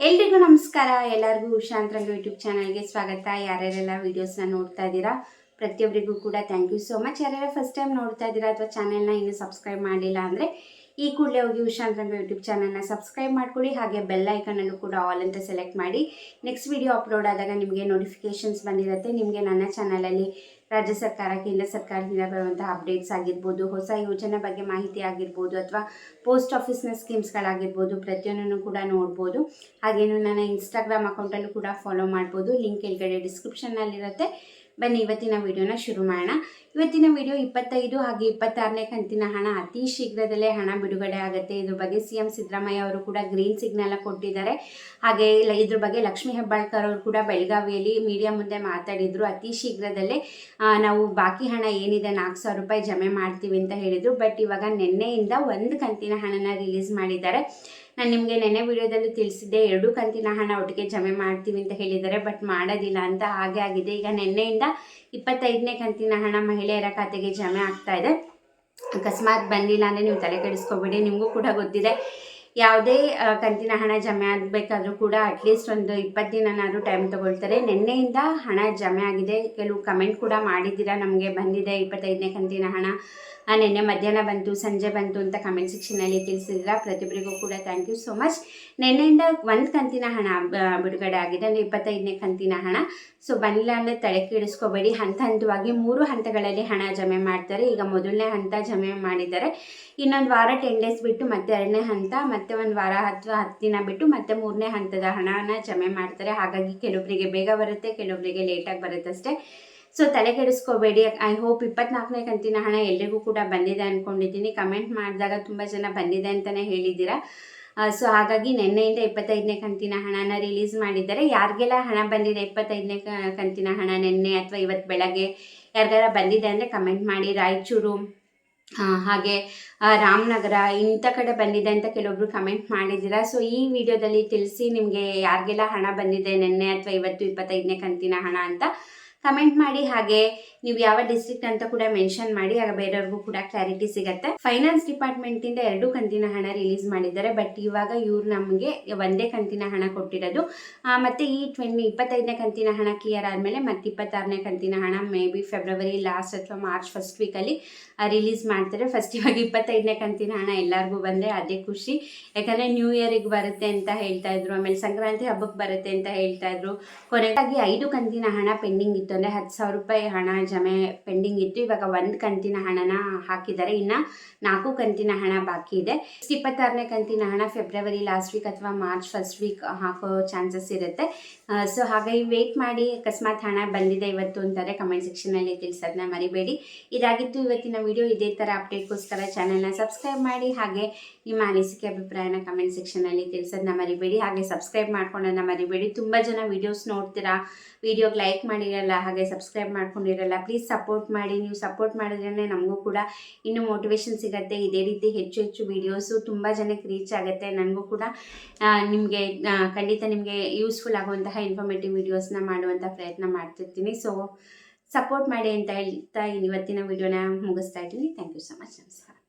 ಎಲ್ರಿಗೂ ನಮಸ್ಕಾರ. ಎಲ್ಲರಿಗೂ ಉಷಾಂತರಂಗ ಯೂಟ್ಯೂಬ್ ಚಾನಲ್ಗೆ ಸ್ವಾಗತ. ಯಾರ್ಯಾರೆಲ್ಲ ವೀಡಿಯೋಸ್ನ ನೋಡ್ತಾ ಇದ್ದೀರಾ? ಪ್ರತಿಯೊಬ್ಬರಿಗೂ ಕೂಡ ಥ್ಯಾಂಕ್ ಯು ಸೋ ಮಚ್ ಯಾರ್ಯಾರು ಫಸ್ಟ್ ಟೈಮ್ ನೋಡ್ತಾ ಇದ್ದೀರಾ ಅಥವಾ ಚಾನೆಲ್ನ ಇನ್ನೂ ಸಬ್ಸ್ಕ್ರೈಬ್ ಮಾಡಿಲ್ಲ ಅಂದರೆ ಈ ಕೂಡಲೇ ಹೋಗಿ ಉಷಾಂತರಂಗ ಯೂಟ್ಯೂಬ್ ಚಾನಲ್ನ ಸಬ್ಸ್ಕ್ರೈಬ್ ಮಾಡ್ಕೊಳ್ಳಿ, ಹಾಗೆ ಬೆಲ್ ಐಕನನ್ನು ಕೂಡ ಆಲ್ ಅಂತ ಸೆಲೆಕ್ಟ್ ಮಾಡಿ. ನೆಕ್ಸ್ಟ್ ವಿಡಿಯೋ ಅಪ್ಲೋಡ್ ಆದಾಗ ನಿಮಗೆ ನೋಟಿಫಿಕೇಶನ್ಸ್ ಬಂದಿರುತ್ತೆ. ನಿಮಗೆ ನನ್ನ ಚಾನಲಲ್ಲಿ ರಾಜ್ಯ ಸರ್ಕಾರ, ಕೇಂದ್ರ ಸರ್ಕಾರದಿಂದ ಬರುವಂತಹ ಅಪ್ಡೇಟ್ಸ್ ಆಗಿರ್ಬೋದು, ಹೊಸ ಯೋಜನೆ ಬಗ್ಗೆ ಮಾಹಿತಿ ಆಗಿರ್ಬೋದು, ಅಥವಾ ಪೋಸ್ಟ್ ಆಫೀಸ್ನ ಸ್ಕೀಮ್ಸ್ಗಳಾಗಿರ್ಬೋದು ಪ್ರತಿಯೊಂದನ್ನು ಕೂಡ ನೋಡ್ಬೋದು. ಹಾಗೇನು ನನ್ನ ಇನ್ಸ್ಟಾಗ್ರಾಮ್ ಅಕೌಂಟಲ್ಲೂ ಕೂಡ ಫಾಲೋ ಮಾಡ್ಬೋದು. ಲಿಂಕ್ ಕೆಳಗಡೆ ಡಿಸ್ಕ್ರಿಪ್ಷನ್ನಲ್ಲಿರುತ್ತೆ ಬನ್ನಿ, ಇವತ್ತಿನ ವಿಡಿಯೋನ ಶುರು ಮಾಡೋಣ. ಇವತ್ತಿನ ವಿಡಿಯೋ ಇಪ್ಪತ್ತೈದು ಹಾಗೆ ಇಪ್ಪತ್ತಾರನೇ ಕಂತಿನ ಹಣ. ಅತಿ ಶೀಘ್ರದಲ್ಲೇ ಹಣ ಬಿಡುಗಡೆ ಆಗುತ್ತೆ. ಇದ್ರ ಬಗ್ಗೆ ಸಿ ಎಂ ಸಿದ್ದರಾಮಯ್ಯ ಅವರು ಕೂಡ ಗ್ರೀನ್ ಸಿಗ್ನಲ್ ಕೊಟ್ಟಿದ್ದಾರೆ. ಹಾಗೆ ಇದ್ರ ಬಗ್ಗೆ ಲಕ್ಷ್ಮಿ ಹೆಬ್ಬಾಳ್ಕರ್ ಅವರು ಕೂಡ ಬೆಳಗಾವಿಯಲ್ಲಿ ಮೀಡಿಯಾ ಮುಂದೆ ಮಾತಾಡಿದ್ರು. ಅತಿ ಶೀಘ್ರದಲ್ಲೇ ನಾವು ಬಾಕಿ ಹಣ ಏನಿದೆ ನಾಲ್ಕು ಸಾವಿರ ರೂಪಾಯಿ ಜಮೆ ಮಾಡ್ತೀವಿ ಅಂತ ಹೇಳಿದರು. ಬಟ್ ಇವಾಗ ನಿನ್ನೆಯಿಂದ ಒಂದು ಕಂತಿನ ಹಣನ ರಿಲೀಸ್ ಮಾಡಿದ್ದಾರೆ. ನಾನು ನಿಮಗೆ ನೆನೆ ವಿಡಿಯೋದಲ್ಲಿ ತಿಳಿಸಿದ್ದೆ, ಎರಡು ಕಂತಿನ ಹಣ ಒಟ್ಟಿಗೆ ಜಮೆ ಮಾಡ್ತೀವಿ ಅಂತ ಹೇಳಿದ್ದಾರೆ, ಬಟ್ ಮಾಡೋದಿಲ್ಲ ಅಂತ ಹಾಗೆ ಆಗಿದೆ. ಈಗ ನಿನ್ನೆಯಿಂದ ಇಪ್ಪತ್ತೈದನೇ ಕಂತಿನ ಹಣ ಮಹಿಳೆಯರ ಖಾತೆಗೆ ಜಮೆ ಆಗ್ತಾ ಇದೆ. ಅಕಸ್ಮಾತ್ ಬಂದಿಲ್ಲ ಅಂದರೆ ನೀವು ತಲೆ ಕೆಡಿಸ್ಕೊಬೇಡಿ, ನಿಮಗೂ ಕೂಡ ಗೊತ್ತಿದೆ. ಯಾವುದೇ ಕಂತಿನ ಹಣ ಜಮೆ ಆಗಬೇಕಾದ್ರೂ ಕೂಡ ಅಟ್ಲೀಸ್ಟ್ ಒಂದು ಇಪ್ಪತ್ತು ದಿನನಾದರೂ ಟೈಮ್ ತೊಗೊಳ್ತಾರೆ. ನಿನ್ನೆಯಿಂದ ಹಣ ಜಮೆ ಆಗಿದೆ. ಕೆಲವು ಕಮೆಂಟ್ ಕೂಡ ಮಾಡಿದ್ದೀರಾ? ನಮಗೆ ಬಂದಿದೆ ಇಪ್ಪತ್ತೈದನೇ ಕಂತಿನ ಹಣ. ನಿನ್ನೆ ಮಧ್ಯಾಹ್ನ ಬಂತು ಸಂಜೆ ಬಂತು ಅಂತ ಕಮೆಂಟ್ ಸೆಕ್ಷನಲ್ಲಿ ತಿಳಿಸಿದ್ರ. ಪ್ರತಿಯೊಬ್ಬರಿಗೂ ಕೂಡ ಥ್ಯಾಂಕ್ ಯು ಸೋ ಮಚ್ ನಿನ್ನೆಯಿಂದ ಒಂದು ಕಂತಿನ ಹಣ ಬಿಡುಗಡೆ ಆಗಿದೆ. ಅಂದರೆ ಇಪ್ಪತ್ತೈದನೇ ಕಂತಿನ ಹಣ. ಸೊ ಬಂದಿಲ್ಲ ಅಂದರೆ ತಲೆ ಕೆಡಿಸ್ಕೋಬೇಡಿ ಹಂತ ಹಂತವಾಗಿ ಮೂರು ಹಂತಗಳಲ್ಲಿ ಹಣ ಜಮೆ ಮಾಡ್ತಾರೆ. ಈಗ ಮೊದಲನೇ ಹಂತ ಜಮೆ ಮಾಡಿದ್ದಾರೆ. ಇನ್ನೊಂದು ವಾರ ಟೆನ್ ಡೇಸ್ ಬಿಟ್ಟು ಮತ್ತೆ ಎರಡನೇ ಹಂತ, ಮತ್ತೆ ಒಂದು ವಾರ ಹತ್ತು ಹತ್ತು ದಿನ ಬಿಟ್ಟು ಮತ್ತೆ ಮೂರನೇ ಹಂತದ ಹಣನ ಜಮೆ ಮಾಡ್ತಾರೆ. ಹಾಗಾಗಿ ಕೆಲವೊಬ್ಬರಿಗೆ ಬೇಗ ಬರುತ್ತೆ ಕೆಲವೊಬ್ಬರಿಗೆ ಲೇಟಾಗಿ ಬರುತ್ತೆ ಅಷ್ಟೇ ಸೊ ತಲೆ ಕೆಡಿಸ್ಕೋಬೇಡಿ ಐ ಹೋಪ್ ಇಪ್ಪತ್ನಾಲ್ಕನೇ ಕಂತಿನ ಹಣ ಎಲ್ರಿಗೂ ಕೂಡ ಬಂದಿದೆ ಅಂದ್ಕೊಂಡಿದ್ದೀನಿ ಕಮೆಂಟ್ ಮಾಡಿದಾಗ ತುಂಬ ಜನ ಬಂದಿದೆ ಅಂತಲೇ ಹೇಳಿದ್ದೀರಾ. ಸೊ ಹಾಗಾಗಿ ನಿನ್ನೆಯಿಂದ ಇಪ್ಪತ್ತೈದನೇ ಕಂತಿನ ಹಣನ ರಿಲೀಸ್ ಮಾಡಿದ್ದಾರೆ. ಯಾರಿಗೆಲ್ಲ ಹಣ ಬಂದಿದೆ ಇಪ್ಪತ್ತೈದನೇ ಕಂತಿನ ಹಣ ನಿನ್ನೆ ಅಥವಾ ಇವತ್ತು ಬೆಳಗ್ಗೆ ಯಾರಿಗಾರ ಬಂದಿದೆ ಅಂದರೆ ಕಮೆಂಟ್ ಮಾಡಿ. ರಾಯಚೂರು ಹಾಗೆ ರಾಮನಗರ, ಇಂಥ ಕಡೆ ಬಂದಿದೆ ಅಂತ ಕೆಲವೊಬ್ರು ಕಮೆಂಟ್ ಮಾಡಿದ್ದೀರಾ. ಸೊ ಈ ವಿಡಿಯೋದಲ್ಲಿ ತಿಳಿಸಿ ನಿಮಗೆ ಯಾರಿಗೆಲ್ಲ ಹಣ ಬಂದಿದೆ ನಿನ್ನೆ ಅಥವಾ ಇವತ್ತು ಇಪ್ಪತ್ತೈದನೇ ಕಂತಿನ ಹಣ ಅಂತ ಕಮೆಂಟ್ ಮಾಡಿ, ಹಾಗೆ ನೀವು ಯಾವ ಡಿಸ್ಟ್ರಿಕ್ಟ್ ಅಂತ ಕೂಡ ಮೆನ್ಷನ್ ಮಾಡಿ, ಆಗ ಬೇರೆಯವ್ರಿಗೂ ಕೂಡ ಕ್ಲಾರಿಟಿ ಸಿಗತ್ತೆ. ಫೈನಾನ್ಸ್ ಡಿಪಾರ್ಟ್ಮೆಂಟ್ ಇಂದ ಎರಡು ಕಂತಿನ ಹಣ ರಿಲೀಸ್ ಮಾಡಿದ್ದಾರೆ ಬಟ್ ಇವಾಗ ಇವ್ರು ನಮಗೆ ಒಂದೇ ಕಂತಿನ ಹಣ ಕೊಟ್ಟಿರೋದು. ಮತ್ತೆ ಈ ಟ್ವೆಂಟಿ ಇಪ್ಪತ್ತೈದನೇ ಕಂತಿನ ಹಣ ಕ್ಲಿಯರ್ ಆದಮೇಲೆ ಮತ್ತೆ ಇಪ್ಪತ್ತಾರನೇ ಕಂತಿನ ಹಣ ಮೇ ಬಿ ಫೆಬ್ರವರಿ ಲಾಸ್ಟ್ ಅಥವಾ ಮಾರ್ಚ್ ಫಸ್ಟ್ ವೀಕಲ್ಲಿ ರಿಲೀಸ್ ಮಾಡ್ತಾರೆ. ಫಸ್ಟ್ ಇವಾಗ ಇಪ್ಪತ್ತೈದನೇ ಕಂತಿನ ಹಣ ಎಲ್ಲರಿಗೂ ಬಂದರೆ ಅದೇ ಖುಷಿ. ಯಾಕಂದರೆ ನ್ಯೂ ಇಯರಿಗೆ ಬರುತ್ತೆ ಅಂತ ಹೇಳ್ತಾ ಇದ್ರು, ಆಮೇಲೆ ಸಂಕ್ರಾಂತಿ ಹಬ್ಬಕ್ಕೆ ಬರುತ್ತೆ ಅಂತ ಹೇಳ್ತಾ ಇದ್ರು. ಕೊನೆಗಾಗಿ ಐದು ಕಂತಿನ ಹಣ ಪೆಂಡಿಂಗ್ ಇತ್ತು. ಅಂದರೆ ಹತ್ತು ಸಾವಿರ ರೂಪಾಯಿ ಹಣ ಜಮೆ ಪೆಂಡಿಂಗ್ ಇತ್ತು. ಇವಾಗ ಒಂದು ಕಂತಿನ ಹಣನ ಹಾಕಿದ್ದಾರೆ. ಇನ್ನು ನಾಲ್ಕು ಕಂತಿನ ಹಣ ಬಾಕಿ ಇದೆ. ಇಪ್ಪತ್ತಾರನೇ ಕಂತಿನ ಹಣ ಫೆಬ್ರವರಿ ಲಾಸ್ಟ್ ವೀಕ್ ಅಥವಾ ಮಾರ್ಚ್ ಫಸ್ಟ್ ವೀಕ್ ಹಾಕೋ ಚಾನ್ಸಸ್ ಇರುತ್ತೆ. ಸೊ ಹಾಗಾಗಿ ವೇಟ್ ಮಾಡಿ ಅಕಸ್ಮಾತ್ ಹಣ ಬಂದಿದೆ ಇವತ್ತು ಅಂತಾರೆ ಕಮೆಂಟ್ ಸೆಕ್ಷನಲ್ಲಿ ತಿಳಿಸೋದನ್ನ ಮರಿಬೇಡಿ. ಇದಾಗಿತ್ತು ಇವತ್ತಿನ ವಿಡಿಯೋ ಇದೇ ಥರ ಅಪ್ಡೇಟ್ಗೋಸ್ಕರ ಚಾನಲ್ನ ಸಬ್ಸ್ಕ್ರೈಬ್ ಮಾಡಿ ಹಾಗೆ ನಿಮ್ಮ ಅನಿಸಿಕೆ ಅಭಿಪ್ರಾಯನ ಕಮೆಂಟ್ ಸೆಕ್ಷನಲ್ಲಿ ತಿಳಿಸೋದನ್ನ ಮರಿಬೇಡಿ. ಹಾಗೆ ಸಬ್ಸ್ಕ್ರೈಬ್ ಮಾಡ್ಕೊಂಡನ್ನ ಮರಿಬೇಡಿ. ತುಂಬ ಜನ ವೀಡಿಯೋಸ್ ನೋಡ್ತೀರಾ? ವೀಡಿಯೋಗೆ ಲೈಕ್ ಮಾಡಿರಲ್ಲ ಹಾಗೆ ಸಬ್ಸ್ಕ್ರೈಬ್ ಮಾಡ್ಕೊಂಡಿರಲ್ಲ ಪ್ಲೀಸ್ ಸಪೋರ್ಟ್ ಮಾಡಿ. ನೀವು ಸಪೋರ್ಟ್ ಮಾಡಿದ್ರೇ ನಮಗೂ ಕೂಡ ಇನ್ನೂ ಮೋಟಿವೇಶನ್ ಸಿಗುತ್ತೆ. ಇದೇ ರೀತಿ ಹೆಚ್ಚು ಹೆಚ್ಚು ವೀಡಿಯೋಸು ತುಂಬ ಜನಕ್ಕೆ ರೀಚ್ ಆಗುತ್ತೆ. ನನಗೂ ಕೂಡ ನಿಮಗೆ ಖಂಡಿತ ನಿಮಗೆ ಯೂಸ್ಫುಲ್ ಆಗುವಂತಹ ಇನ್ಫಾರ್ಮೇಟಿವ್ ವೀಡಿಯೋಸ್ನ ಮಾಡುವಂಥ ಪ್ರಯತ್ನ ಮಾಡ್ತಿರ್ತೀನಿ. ಸೊ ಸಪೋರ್ಟ್ ಮಾಡಿ ಅಂತ ಹೇಳ್ತಾ ಇವತ್ತಿನ ವಿಡಿಯೋನ ಮುಗಿಸ್ತಾ ಇದ್ದೀನಿ. ಥ್ಯಾಂಕ್ ಯು ಸೊ ಮಚ್ ನಮಸ್ಕಾರ.